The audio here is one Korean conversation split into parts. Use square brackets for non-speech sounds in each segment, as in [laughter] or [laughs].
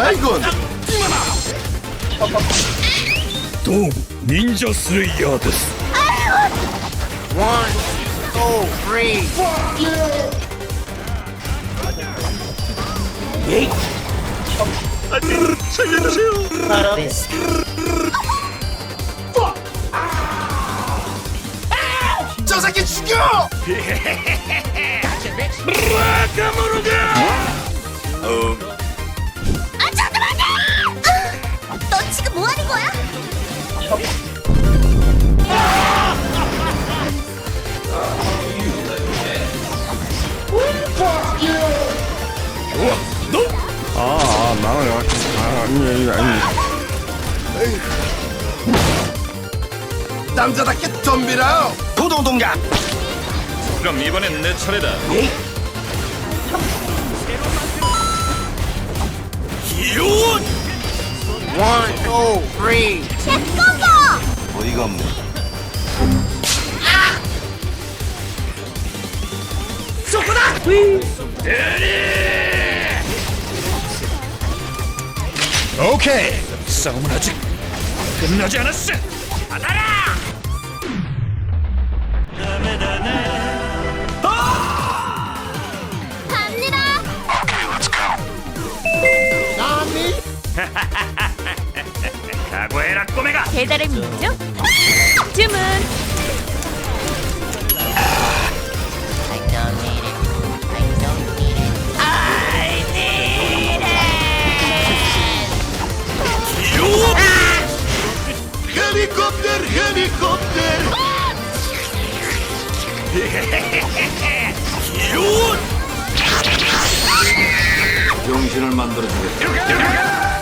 ライどうも忍者スレイヤーです、[laughs] [laughs] 아, 망을 아, 아니, 아니. 남자답게 덤비라! 도동동작. 그럼 이번엔 내 차례다 기운 One, two, three. 어이가 없네. 오케이. 싸움은 아직 끝나지 않았어. 갑니다! 각오해라 꼬매가. 배달의 민족? 주문 만들어주겠다.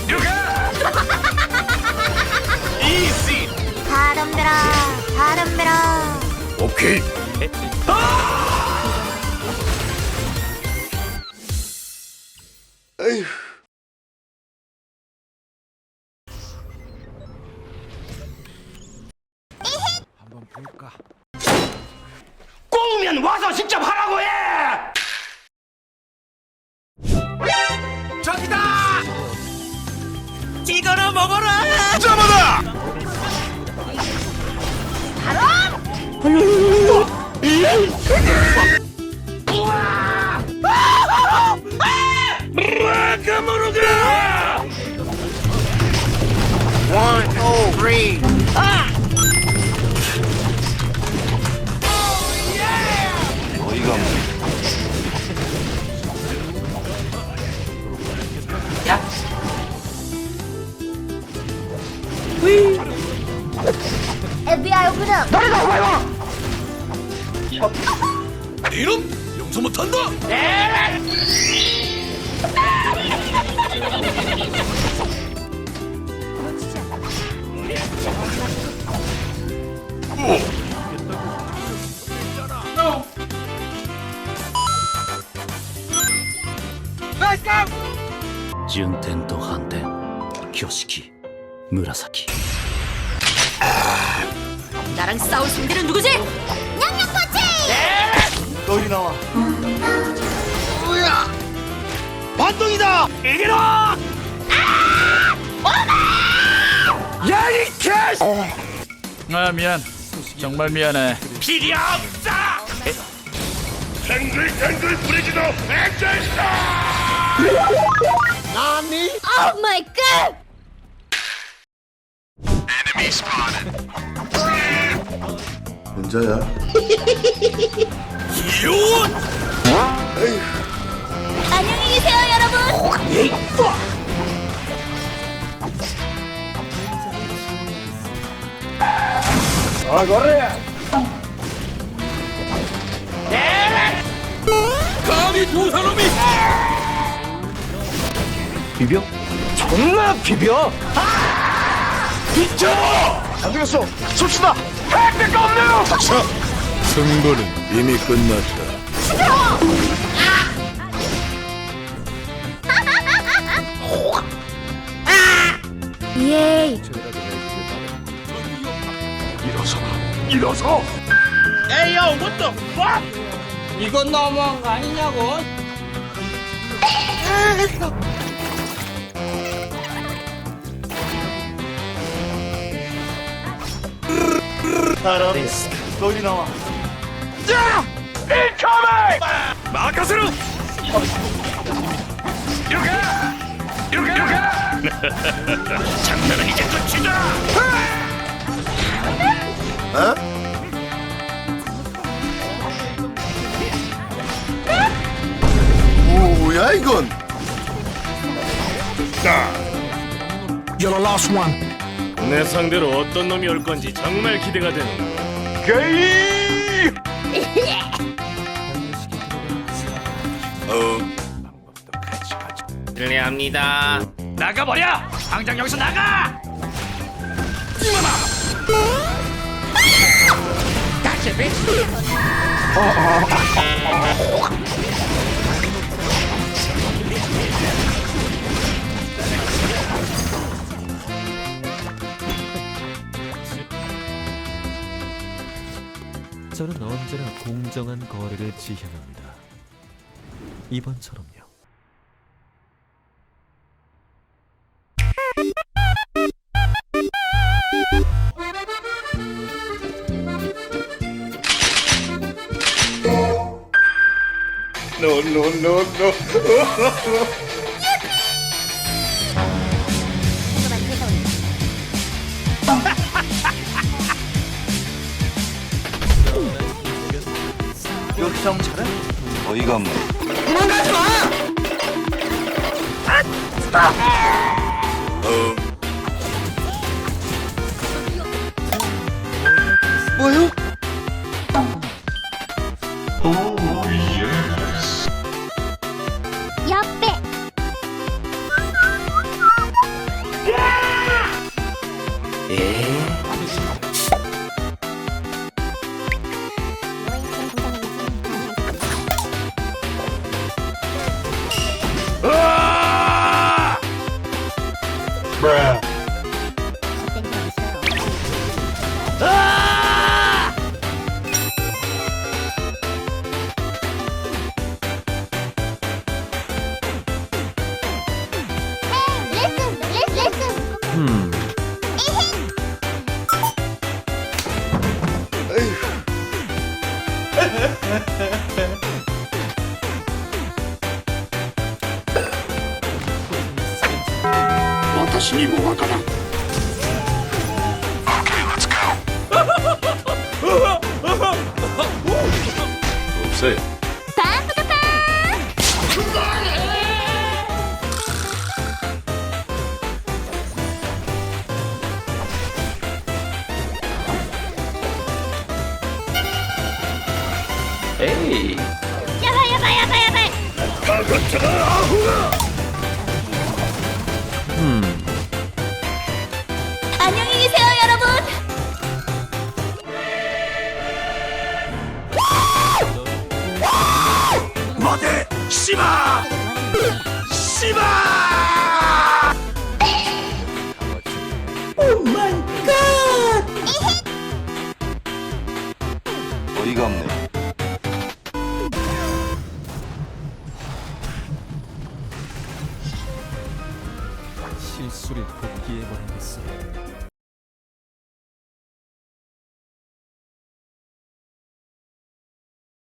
이씨 바람 베라 바람 베라 오케이. 꼬우면 이거나 먹어라! 잡아다! One, two, three. 어 FBI 오픈업 이놈 용서 못한다順天と反転挙式紫 나랑 싸울 준비는 누구지? 냥냥꼬치! 너희 나와. 뭐야? 반동이다. 이기라. 야이 개스. 아 미안. 정말 미안해. 필요 없어 탱글탱글 부리지도 액자있어 오 마이 갓 기운 안녕히 계세요 여러분 감히 두 사람이 비벼? 존나 비벼. 비켜. 안 되겠어. 쏩시다. 할 데가 없네요. 자, 승부는 이미 끝났다. 예이 일어서. 일어서. 이건 너무한 거 아니냐고? 바람에 소리 나와. 마카세로 이렇게! 이렇게 이렇게! [laughs] 장난은 이제 끝이다! 뭐야 이건 내 상대로 어떤 놈이 올 건지 정말 기대가 되네. 게이 어. 실례합니다. 나가버려! 당장 여기서 나가 저는 언제나 공정한 거래를 지향합니다. 이번처럼요. [laughs] 어이가 없네. 어 私にもわか。 어요 야바 야바 야바 야바 안녕히 계세요 여러분. 뭐대 씨바 씨바 어이가 없네 실수를 복귀해버리겠습니다.